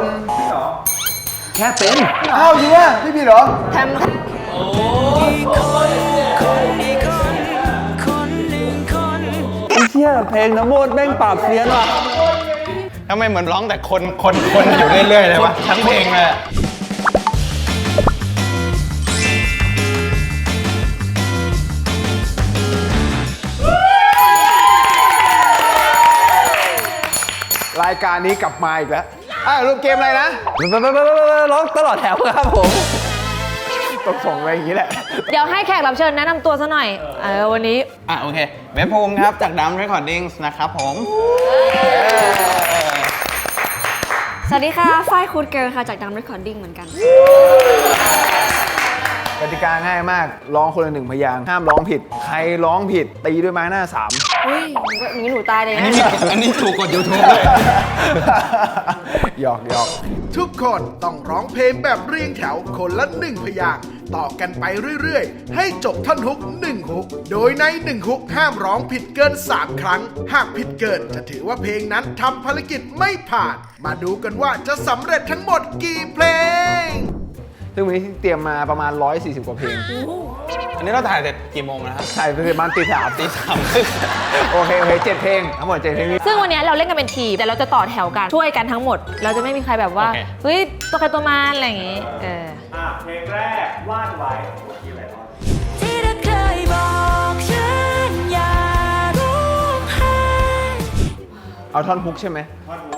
นแค่เป็นอ้าวจริงป่ะพี่ผิดเหรอแทมไอ้เชี่ยเพลงน้ำโมดแม่งปราบเซียนว่ะทำไมเหมือนร้องแต่คนคนคนอยู่เรื่อยๆเลยวะทั้งเพลงเลยอะรายการนี้กลับมาอีกแล้ว อะรูปเกมอะไรนะร้องตลอดแถวครับผมตกส่งไปอย่างนี้แหละ เดี๋ยวให้แขกรับเชิญแนะนำตัวซะหน่อย เออวันนี้ อะโอเคเว็บภูมิครับ จากดัมเรคคอร์ดิ้งนะครับผม สวัสดีค่ะ ฝ้ายคูดเกิร์ลค่ะ จากดัมเรคคอร์ดิ้งเหมือนกัน กติกาง่ายมาก ร้องคนละหนึ่งพยางค์ห้ามร้องผิด ใครร้องผิด ตีด้วยไม้หน้าสาม อุ้ยอย่างนี้หนูตายเลยอันนะ นี้มีอันนี้ถูกกด YouTube เลยหยอกหยอก ทุกคนต้องร้องเพลงแบบเรียงแถวคนละหนึ่งพยางค์ต่อกันไปเรื่อยๆ ให้จบท่อนฮุกหนึ่งฮุก โดยในหนึ่งฮุกห้ามร้องผิดเกิน 3 ครั้ง หากผิดเกินจะถือว่าเพลงนั้นทำภารกิจไม่ผ่าน มาดูกันว่าจะสำเร็จทั้งหมดกี่เพลง ซึ่งวันนี้เตรียมมาประมาณ 140 กว่าเพลง อันนี้เราถ่ายเสร็จกี่โมงนะครับใช่เป็นประมาณตีสามตีสามโอเคโอเคเจ็ดเพลงทั้งหมดเจ็ดเพลงนี้ซึ่งวันนี้เราเล่นกันเป็นทีมแต่เราจะต่อแถวกันช่วยกันทั้งหมด เราจะไม่มีใครแบบว่าโอเคเฮ้ย ตัวใครตัวมันอะไรอย่างงี้ เอออะเพลงแรกวาดไว้ที่อะไรวะที่เธอเคยบอกฉันอย่าร้องไห้เอาท่อนฮุกใช่ไหมวาดรู้อย่างเดียว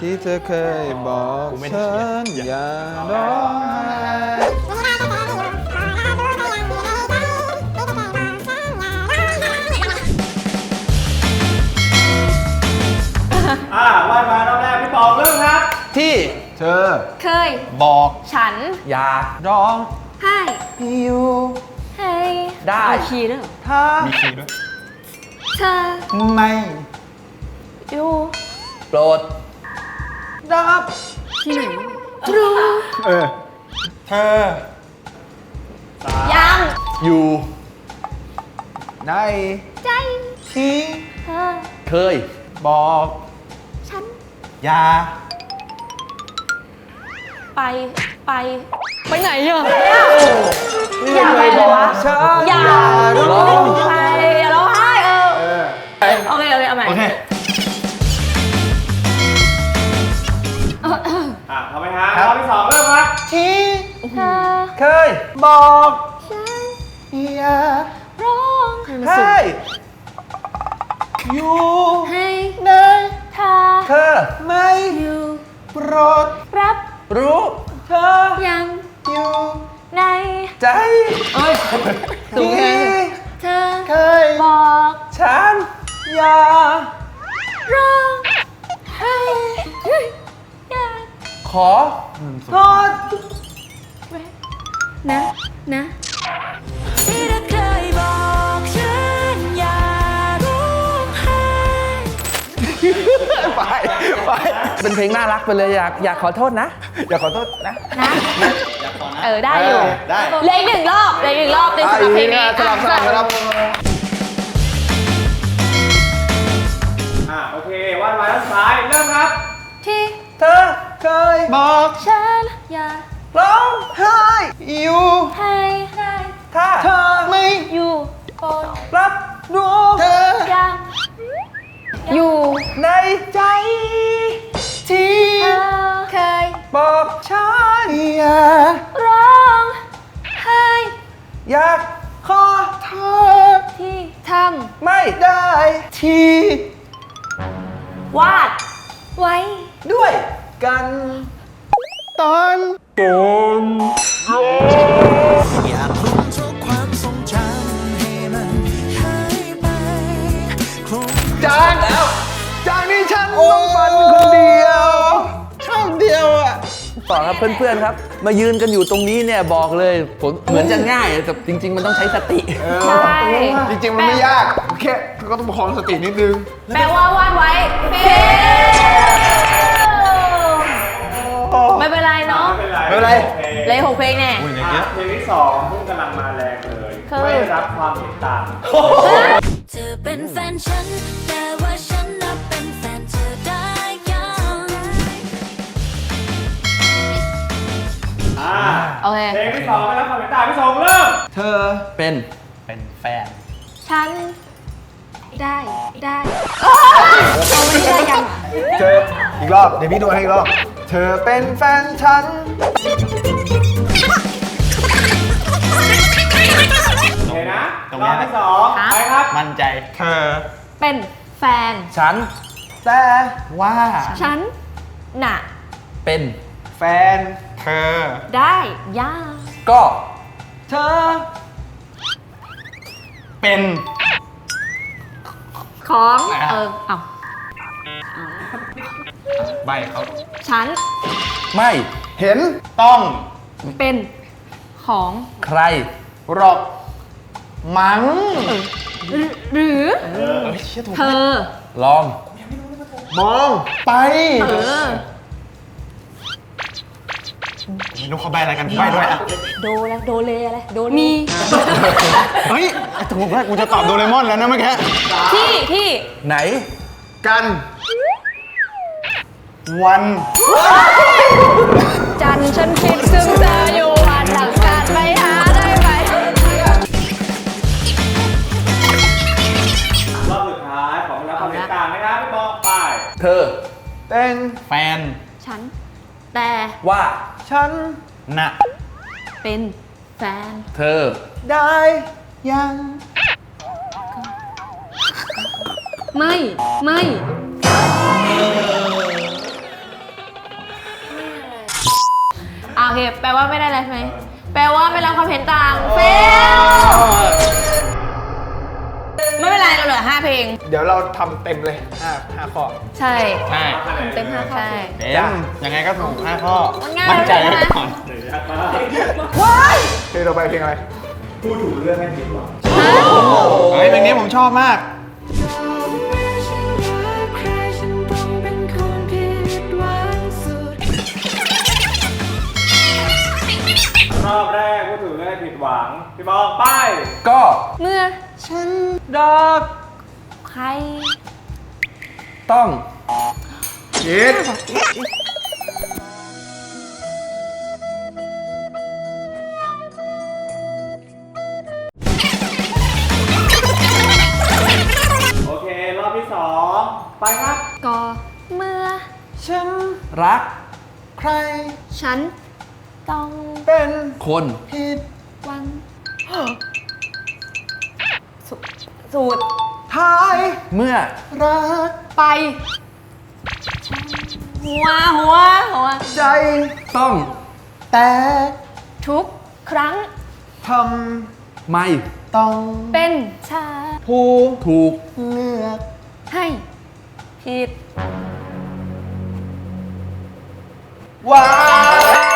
ที่เธอเคยบอกกูไม่ได้ฉันเขียนอย่าร้องไห้อ่าวาดไว้รอบแรกพี่ปองเริ่มครับ ที่เธอเคย บอกฉัน อย่าร้องให้อยู่ให้ได้เอาคีย์ด้วยเหรอถ้ามีคีย์ด้วยเธอไม่อยู่โปรด รับที่ไหนรู้เออ เธอ ยัง อยู่ ใน ใจที่เธอเคย บอก ฉัน อย่าไป ไป ไปไหนอะอย่าไปบอกฉันอย่าร้องไปอย่าร้องไห้เออเออโอเค โอเค เอาใหม่ โอเค ทำไหมฮะรอบที่สองเริ่มครับที่เธอเคยบอกฉันอย่าร้องให้มันสุดให้อยู่ให้ในเธอเธอไม่อยู่โปรดรับรู้เธอยังอยู่ในใจสูงแค่ที่เธอเคยบอกฉันอย่าร้องให้อยากขอ โทษนะนะที่เธอเคยบอกฉันอย่าร้องไห้ ไปไปเป็นเพลงน่ารักไปเลยอยากอยากขอโทษนะ อย่าขอโทษนะ เออ ได้อยู่ได้ เหลยหนึ่งรอบเหลยหนึ่งรอบในสำหรับเพลงนี้สลับสลับสลับอะโอเควาดไว้ด้านซ้ายเริ่มครับ ที่เธอ เคยบอกฉันอยากร้องไห้อยู่ให้ได้ถ้าเธอไม่อยู่บนรับรู้เธอยังอยู่ในใจ ที่เธอเคยบอกฉันอย่าร้องให้อยากขอโทษที่ทไม่ได้ที่วาดำไว้ด้วย กันตอนอยากลุ้นทุกความทรงจำให้มันหายไปคงจางแล้วจางนี่ฉันต้องฟันคนเดียวช่องเดียวอะต่อครับเพื่อนๆครับ มายืนกันอยู่ตรงนี้เนี่ยบอกเลยผมเหมือนจะง่ายแต่จริง ๆ มันต้องใช้สติใช่จริงๆมันไม่ยากแค่ก็ต้องประคองสตินิดนึงแปลว่าวาดไว้เฟ ไม่เป็นไรเนาะ ไม่เป็นไร เลยหกเพลงแนี่เยเพลงที่สองเพิ่งกำลังมาแรงเลยคือ ไม่รับความเห็นต่างเธอเป็นแฟนฉัน แต่ว่าฉันนับเป็นแฟนเธอได้ยังอาโอเค เพลงที่สองไม่รับความเห็นต่างพี่สองเริ่มเธอเป็น เป็นแฟน ฉัน ได้ได้ เราไม่ได้ยัง เจออีกรอบ เดี๋ยวพี่ดูให้อีกรอบ ธอเป็นแฟนฉัน โอเคนะตรงรนี้อบนะที่สองไปครับ มั่นใจ เธอ เป็นแฟน ฉัน แต่ว่าฉันน่ะ เป็นแฟน เธอ ได้ย่าก็เธอ เป็น ของอะเออเอา ใบเขาฉันไม่เห็นต้องเป็นของใคร หรอก มังหรือหรือเธอลอง มองไปเออไม่รู้เขาใบอะไรกันใบด้วยอะโดแล้วโดเลอะไรโดเลมีเฮ้ยถูกแล้วกูจะตอบโดเรมอนแล้วนะเมื่อกี้ที่ที่ไหน กัน วัน จันทร์ฉันคิดถึงเธออยู่วันหลังการไปหาได้ไหมรอบสุดท้ายของรับความเห็นต่างนะครับพี่บอลไป เธอเป็นแฟน ฉัน แต่ว่า ฉันน่ะเป็นแฟน เธอ ได้ยัง ไม่ ไม่ เค แปลว่าไม่ได้อะไรใช่ไหมแปลว่าไม่รับความเห็นต่าง เฟลไม่เป็นไรเราเหลือ5เพลง เดี๋ยวเราทำเต็มเลยห้าห้าข้อ ใช่ใช่เต็มห้าใช่ เต็มยังไงก็ถูกห้าข้อ มันง่ายมั่นใจใช่ไหมไว้ก่อนเพลงต่อไปเพลงอะไรเฮ้ยเพลงนี้ผมชอบมาก รอบแรกพูดถึงเรื่องผิดหวัง พี่บอลไป ก็เมื่อฉันรักใครต้องคิดโอเค รอบที่สองไปครับกอเมื่อฉันรัก ใคร ฉัน ต้องเป็นคนผิดวันสูตรท้ายเมื่อรักไป หัวหัวหัวใจ ต้อง แต่ทุกครั้งทไม่ำต้องเป็นชาผู้ถูกเลือก ให้ผิดว่าง่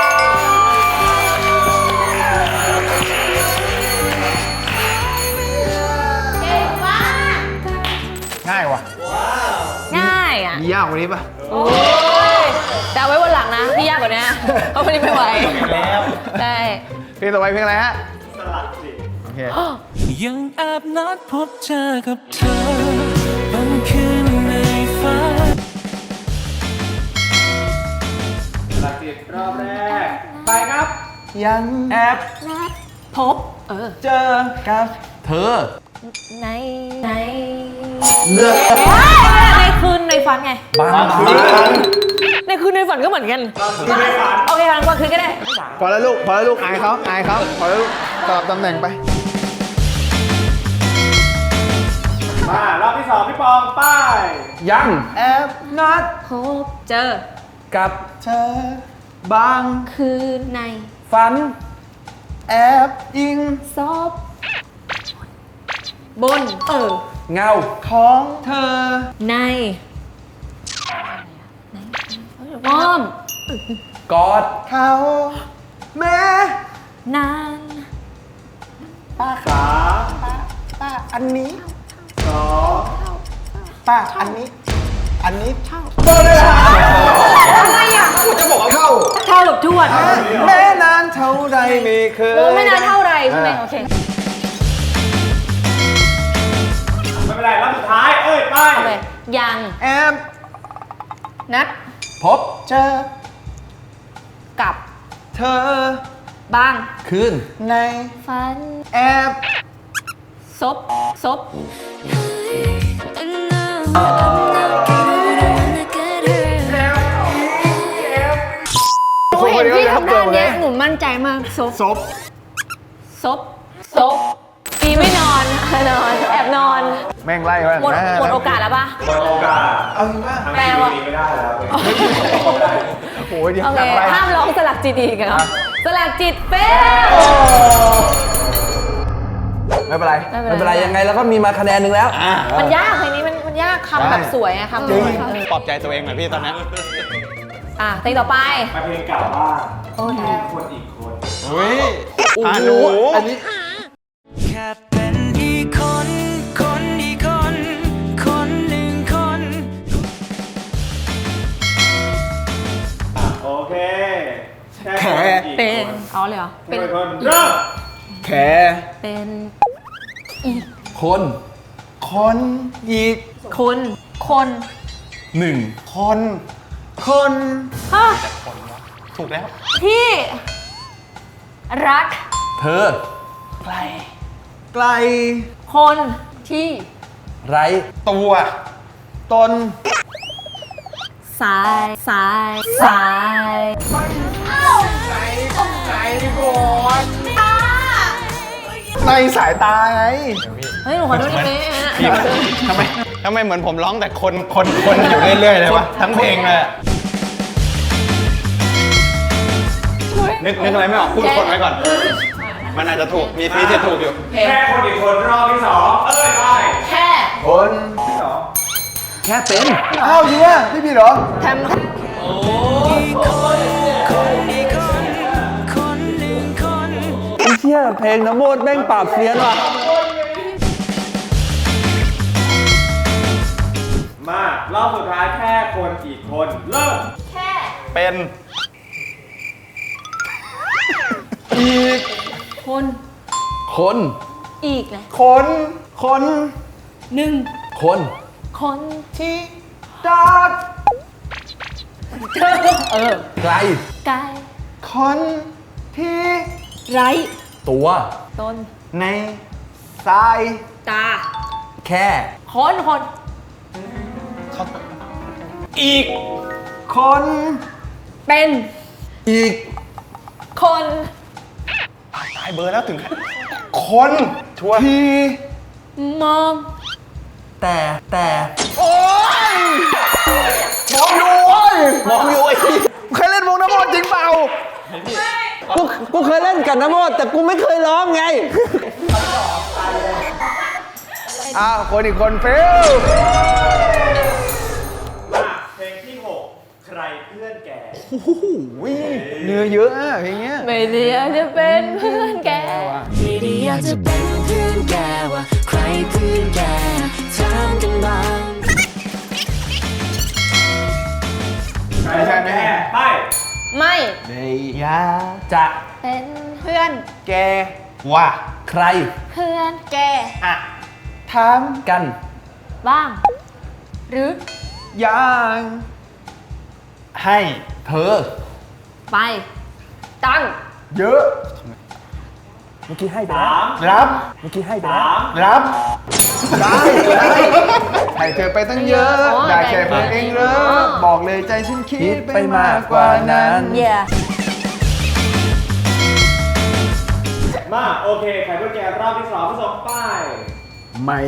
ยอะมียากกว่านี้ป่ะ โอ้ยแต่เอาไว้วันหลังนะพี่ยากกว่านี้เพราะวันนี้ไม่ไหวแล้วได้เพลงต่อไปเพลงอะไรฮะ สลัดสิโอเค ยังแอบนัดพบเจอกับเธอบางคืนในฝันสลัดสิรอบแรก ไปครับ ยังแอบนัดพบ เออ เจอกับเธอ ในในเลือกในคืนใน ฝันไง บางครั้งในคืนในฝันก็เหมือนกันโอเควันกว่าคืนก็ได้ พอแล้วลูก พอแล้วลูก อายเขาอายเขาพอแล้วลูกสลับตำแหน่งไป มารอบที่สองพี่ปองไปยัง แอบนัดพบเจอ กับเธอบางคืนใน ฝัน แอบยิงซอบบน เออ เงาของเธอใน อ้อม กอดเขาแม้นานสามป้าอันนี้สองป้าอันนี้ อันนี้อะไรอะเข้าเท่ากับทวดแม้นานเท่าใดไม่เคยโอ้ไม่นานเท่าไรใช่ไหมโอเคไม่เป็นไรรอบสุดท้าย เอ้ย ไปโอเคยัง แอบนัด พบเจอกับเธอ บ้าง คืน ในฟัน แอบซบซบ หนูเห็นพี่ทำด้านเนี้ยหนูมั่นใจมากซบซบซบซบ ปีไม่นอนนอน แอบนอน แม่งไล่มาหมดน้หมดโอกาสแล้วปะหมดโอกาสเอาจริงป่ะทำแปลทีว่าวีไม่ได้แล้วโอ้ยเดี๋ยวโอเคกลับไปห้ามร้องสลักจิตอีกเหรอสลักจิตเป้ไม่เป็นไรไม่เป็นไรยังไงเราก็มีมาคะแนนหนึ่งแล้ว มันยากเพลงนี้มันมันยากคำแบบสวยอะคำจริงปลอบใจตัวเองหน่อยพี่ตอนนี้อะเพลงต่อไปมาเพลงเก่าบ้างโอ้ยแค่คนอีกคนเฮ้ยโอ้ผ่านโหหูอันนี้ อีกเป็นคนเอาเลยเหรอ เป็เป็นนคนเริ่มแขเป็น คน คนอีกคน คนหนึ่งคน คนฮะถูกแล้ว ที่ รัก เธอ ไกลคนที่ ไรตัว ตน สาย สาย สาย ในสายตาไงเฮ้ยหนูขอดูนิดนึงพี่ทำไมทำไมเหมือนผมร้องแต่คนคนคนอยู่เรื่อยๆเลยวะทั้งเพลงเลยอะนึกนึกอะไรไม่ออกพูดคนไว้ก่อน มันอาจจะถูกมีมีสิทธิ์ถูกอยู่ แค่คนอีกคนรอบที่สองเอ้ยไปแค่คนที่สองแค่เป็นอ้าวจริงป่ะพี่พี่เหรอทำอีกคนคนอีก ชี่ยเพลงน้ำโมดแม่งปราบเสียนว่ะ มารอบสุดท้ายแค่คนอีกคนเริ่มแค่เป็นอีกคนคนอีกเลยคนคนหนึ่งคนคนที่รักเออไกลกายคนที่ไร ตัว ต้น ในสายตาแค่ คนคนอีก คน เป็น อีก คน ตายเบอร์แล้วถึงคนชัวร์ที่มอง แต่แต่ โอ้ย กูกูเคยเล่นกับน้ำโมดแต่กูไม่เคยร้องไงอ้าวคนอีกคนเฟลมาเพลงที่หกใครเพื่อนแก โอ้โหเนื้อเยอะอะเพลงเนี้ย ไม่ได้อยากจะเป็นเพื่อนแก ไม่ได้อยากจะเป็นเพื่อนแกว่าใครเพื่อนแกถามกันบ้าง ใครเพื่อนแกไป ไม่ในยาจะเป็นเพื่อนแกว่าใคร เพื่อนแกอะถามกันบ้าง หรืออย่างให้เธอ ไป ตั้ง เยอะ เมื่อกี้ให้ไปแล้วสามรับ เมื่อกี้ให้ไปแล้วสามรับ ได้ได้ ให้เธอไปตั้งเยอะอ๋อได้แค่เพื่อนเองเหรออ๋อบอกเลยใจฉันคิคิดดไปไปมามากกกกว่าว่านั้นั้นนเย่มา โอเคใครเพื่อนแกรอบที่สองผสมไปไม่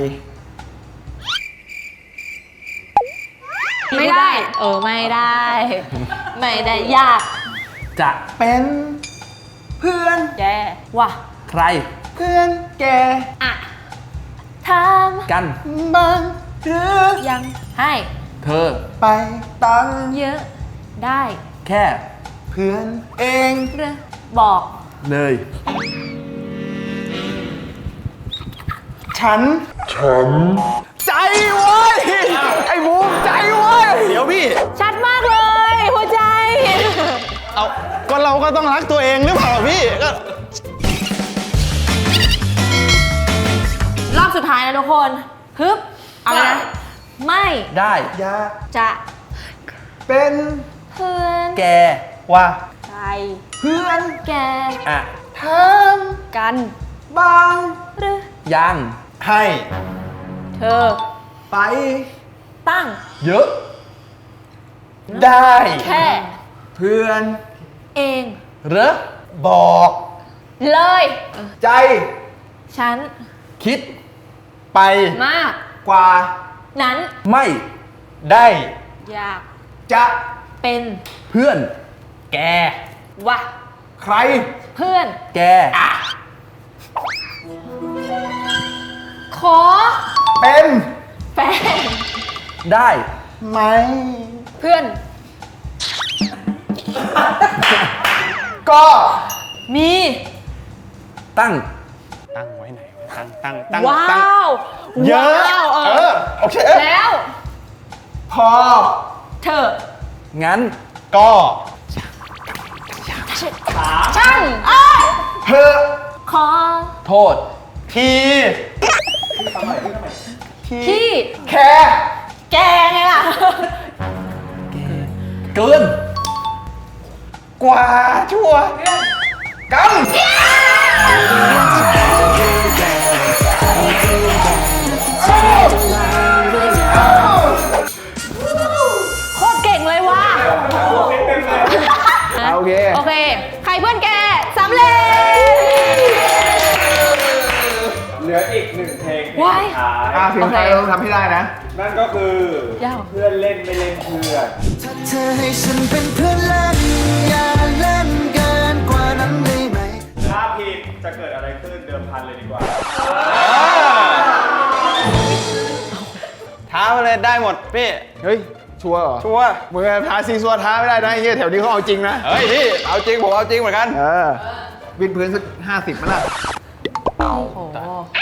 ไม่ได้ เออ ไม่ได้ ไม่ได้ยากจะเป็นเพื่อนแกว่ะใครเพื่อนแกอะทกันบ้าง หรือำยังให้เธอไปตั้งเยอะ ได้แค่เพื่อนเองหรือบอกเลย ฉัน ฉัน ใจเว้ย ไอ้บูมใจเว้ย เดี๋ยวพี่ ชัดมากเลย หัวใจ เอาก็เราก็ต้องรักตัวเองหรือเปล่าพี่ก็รอบสุดท้ายนะทุกคนฮึบ เอาเลยนะไม่ได้อยากจะเป็นเพื่อนแกว่าใช่เพื่อนแกอะทกันำบางหรือยังให้เธอ ไป ตั้ง เยอะ ได้ แค่ เพื่อน เองเหรอบอก เลย ใจ ฉัน คิด ไปมาก กว่า นั้นไม่ได้อยากจะเป็นเพื่อน แก วะ ใคร เพื่อน แก ขอเป็นแฟนได้ไหมเพื่อน ก็มีตั้งตั้งไว้ไหนวะ ตั้งตั้งตั้งว้าตั้งวเยอะว้าวเอเอออโอเคแล้ว พอ เธองั้นก็ฉันเอ้ยเธอขอโทษ ทีที่แค่แกไงล่ะ เกิน กว่าชั่วกัน โอเค โอเค ใครเพื่อนแกสำเร็จ เหลืออีกหนึ่งเพลงเพลงว้ายสุดท้ายอะเพียงใครโอเคเราต้องทำให้ได้นะ นั่นก็คือยาว เพื่อนเล่นไม่เล่นเพื่อนถ้าเธอให้ฉันเป็นเพื่อนเล่นอย่าเล่นเกินกว่านั้นได้ไหม ถ้าผิดจะเกิดอะไรขึ้นเดิมพันเลยดีกว่า ท้ามาเลยได้หมดพี่ เฮ้ย ชัวร์เหรอชัวร์มึงท้าซีซัวท้าไม่ได้นะไอ้เฮียแถวนี้เขาเอาจริงนะ เฮ้ยพี่เอาจริงผมเอาจริงเหมือนกัน เออวิดพื้นสักห้าสิบมั้ยล่ะโอ้โห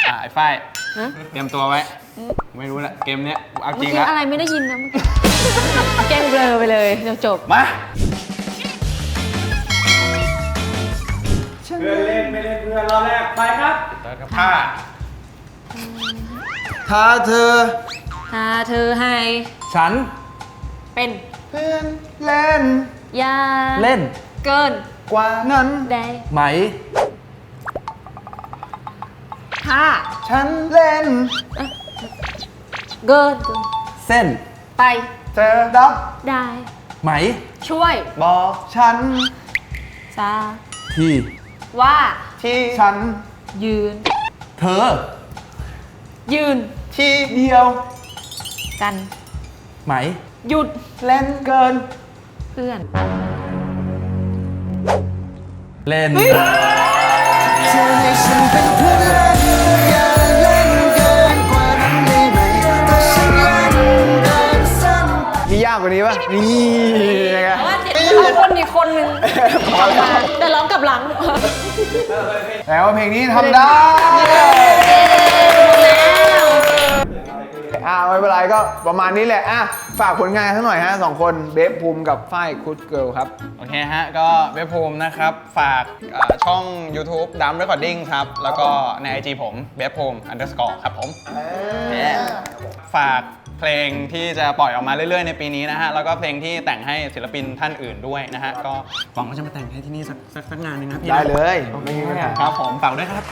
อะไอ้ฝ้ายฮะ เตรียมตัวไว้ ไม่รู้ละเกมเนี้ยเอาจเมื่ริองกี้ละอะไรไม่ได้ยินนะเมื่อกี้แกล้งเบลอไปเลยเดี๋ยวจบ มาเพื่อนเล่นไม่เล่นเพื่อนรอบแรกไปครับเติร์ดกับผ้าถ้าเธอถ้าเธอให้ฉัน เป็นเพื่อนเล่นอยาเล่นเกินกว่านั้นได้ไหม ถ้าฉันเล่น เกินเกินเส้น ไปเธอรับได้ ไหม ช่วยบอกฉัน ซาที่ ว่าที่ฉัน ยืน เธอ ยืน ที่เดียวกัน ไหม หยุดเล่นเกิน เพื่อน เล่น เธอให้ฉันเป็นเพื่อนเล่นอย่าเล่นเกินกว่านั้นได้ไหมถ้าฉันเล่นเกินสั้นมียากกว่านี้ปะนี่ไงว่าเจ็ดเอาคนอีกคนหนึ่งกลับมาแต่ร้องกลับหลัง แล้วาเพลงนี้ทำได้ อ่าไม่เป็นไรก็ประมาณนี้แหละอะฝากผลงานทั้งหน่อยฮะสองคนเบฟภูมิกับฝ้ายคุดเกิลครับ โอเคฮะ ก็เว็บภูมินะครับ ฝากเอ่อช่อง YouTube ดัม Recording ครับ แล้วก็ใน IG ผมเว็บภูมิ underscore ครับผม ฝากเพลงที่จะปล่อยออกมาเรื่อย ๆ ในปีนี้นะฮะ แล้วก็เพลงที่แต่งให้ศิลปินท่านอื่นด้วยนะฮะ ก็หวังว่าจะมาแต่งให้ที่นี่สักสักสักงานหนึงนะพี่นะได้เลย ไม่มีปัญหา ครับผมฝากด้วยครับ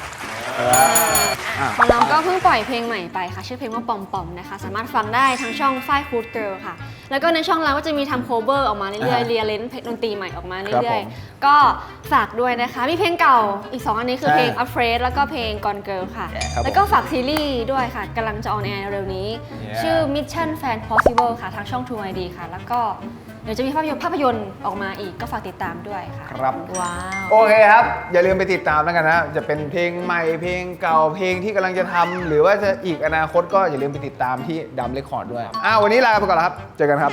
ของเราก็เพิ่งปล่อยเพลงใหม่ไปค่ะ ชื่อเพลงว่าปอมปอมนะคะ สามารถฟังได้ทั้งช่องฝ้ายฟูดเกิลค่ะ แล้วก็ในช่องเราก็จะมีทำโคเวอร์ออกมาเรื่อยอ่าๆเรียเลนเพลงดนตรีใหม่ออกมาครับเรื่อยผมๆก็ฝากด้วยนะคะ มีเพลงเก่าอีก 2 อันนี้คือใช่เพลง Afraid แล้วก็เพลง Gone Girl ค่ะครับแล้วก็ฝากซีรีส์ด้วยค่ะกำลังจะออนแอร์เร็วๆนี้ Yeah ชื่อ Mission Fan Possible ค่ะทางช่อง True ID ค่ะ แล้วก็ เดี๋ยวจะมีภาพยนตร์ภาพยนตร์ออกมาอีกก็ฝากติดตามด้วยค่ะ ครับ ว้าว โอเคครับ อย่าลืมไปติดตามแล้วกันนะ จะเป็นเพลงใหม่เพลงเก่าเพลงที่กำลังจะทำหรือว่าจะอีกอนาคตก็อย่าลืมไปติดตามที่ดัมเรคคอร์ดด้วยอ้าววันนี้ลาไปก่อนแล้วครับ เจอกันครับ